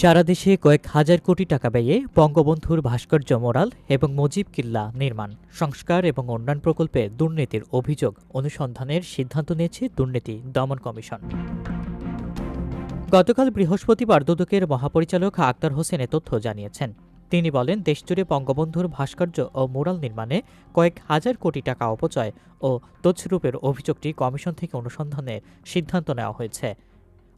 সারা দেশে কয়েক হাজার কোটি টাকা ব্যয়ে বঙ্গবন্ধুর ভাস্কর্য মোরাল এবং মুজিব কিল্লা নির্মাণ, সংস্কার এবং উন্নয়ন প্রকল্পে দুর্নীতির অভিযোগ অনুসন্ধানের সিদ্ধান্ত নিয়েছে দুর্নীতি দমন কমিশন। গতকাল বৃহস্পতিবার দুদকের মহাপরিচালক আক্তার হোসেন এ তথ্য জানিয়েছেন। তিনি বলেন, দেশজুড়ে বঙ্গবন্ধুর ভাস্কর্য ও মুরাল নির্মাণে কয়েক হাজার কোটি টাকা অপচয় ও তছরূপের অভিযোগটি কমিশন থেকে অনুসন্ধানের সিদ্ধান্ত নেওয়া হয়েছে।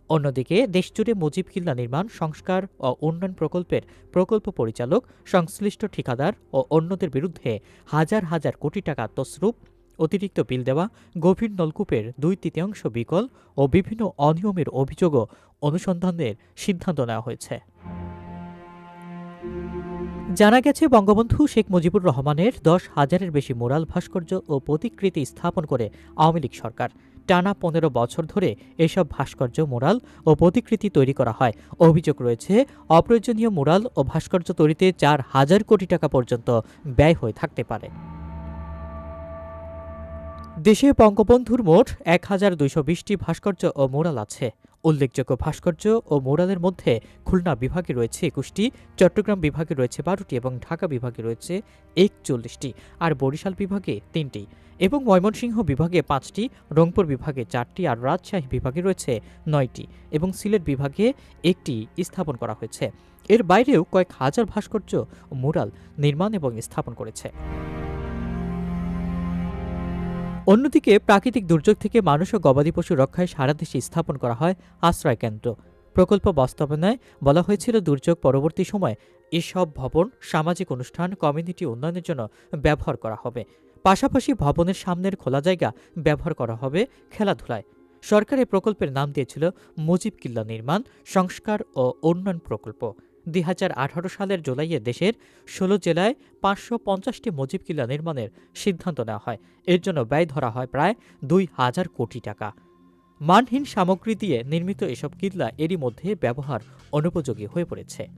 অন্যদিকে, দেশজুড়ে মুজিব কিল্লা নির্মাণ, সংস্কার ও উন্নয়ন প্রকল্পের প্রকল্প পরিচালক, সংশ্লিষ্ট ঠিকাদার ও অন্যদের বিরুদ্ধে হাজার হাজার কোটি টাকা তসরূপ অতিরিক্ত বিল দেওয়া, গভীর নলকূপের দুই তৃতীয়াংশ বিকল ও বিভিন্ন অনিয়মের অভিযোগও অনুসন্ধানের সিদ্ধান্ত নেওয়া হয়েছে। জানা গেছে, বঙ্গবন্ধু শেখ মুজিবুর রহমানের দশ হাজারের বেশি মোরাল ভাস্কর্য ও প্রতিকৃতি স্থাপন করে আওয়ামী লীগ সরকার। টানা পনেরো বছর ধরে এসব ভাস্কর্য মোরাল ও প্রতিকৃতি তৈরি করা হয়। অভিযোগ রয়েছে, অপ্রয়োজনীয় মোরাল ও ভাস্কর্য তৈরিতে চার হাজার কোটি টাকা পর্যন্ত ব্যয় হয়ে থাকতে পারে। দেশে বঙ্গবন্ধুর মোট এক হাজার দুইশো বিশটি ভাস্কর্য ও মোরাল আছে। উল্লেখযোগ্য ভাস্কর্য ও মোরালের মধ্যে খুলনা বিভাগে রয়েছে একুশটি, চট্টগ্রাম বিভাগে রয়েছে বারোটি এবং ঢাকা বিভাগে রয়েছে একচল্লিশটি আর বরিশাল বিভাগে তিনটি এবং ময়মনসিংহ বিভাগে পাঁচটি, রংপুর বিভাগে চারটি আর রাজশাহী বিভাগে রয়েছে নয়টি এবং সিলেট বিভাগে একটি স্থাপন করা হয়েছে। এর বাইরেও কয়েক হাজার ভাস্কর্য ও মুরাল নির্মাণ এবং স্থাপন করেছে। অন্যদিকে, প্রাকৃতিক দুর্যোগ থেকে মানুষ ও গবাদি পশু রক্ষায় সারা দেশে স্থাপন করা হয় আশ্রয় কেন্দ্র প্রকল্প বাস্তবায়নায় বলা হয়েছিল দুর্যোগ পরবর্তী সময়ে এসব ভবন সামাজিক অনুষ্ঠান, কমিউনিটি উন্নয়নের জন্য ব্যবহার করা হবে। পাশাপাশি ভবনের সামনের খোলা জায়গা ব্যবহার করা হবে খেলাধুলায়। সরকার প্রকল্পের নাম দিয়েছিল মুজিব কিল্লা নির্মাণ, সংস্কার ও উন্নয়ন প্রকল্প। দুই হাজার আঠারো সালের জুলাইয়ে দেশের ষোলো জেলায় পাঁচশো পঞ্চাশটি মুজিব কিল্লা নির্মাণের সিদ্ধান্ত নেওয়া হয়। এর জন্য ব্যয় ধরা হয় প্রায় দুই হাজার কোটি টাকা। মানহীন সামগ্রী দিয়ে নির্মিত এসব কিল্লা এরই মধ্যে ব্যবহার অনুপযোগী হয়ে পড়েছে।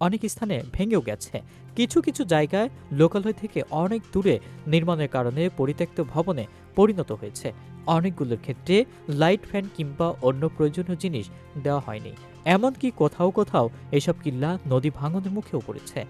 অনেক স্থানে ভেঙেও গেছে। কিছু কিছু জায়গায় লোকালয় থেকে অনেক দূরে নির্মাণের কারণে পরিত্যক্ত ভবনে পরিণত হয়েছে। অনেকগুলোর ক্ষেত্রে লাইট ফ্যান কিংবা অন্য প্রয়োজনীয় জিনিস দেওয়া হয়নি। এমনকি কোথাও কোথাও এসব কিল্লা নদী ভাঙনের মুখেও পড়েছে।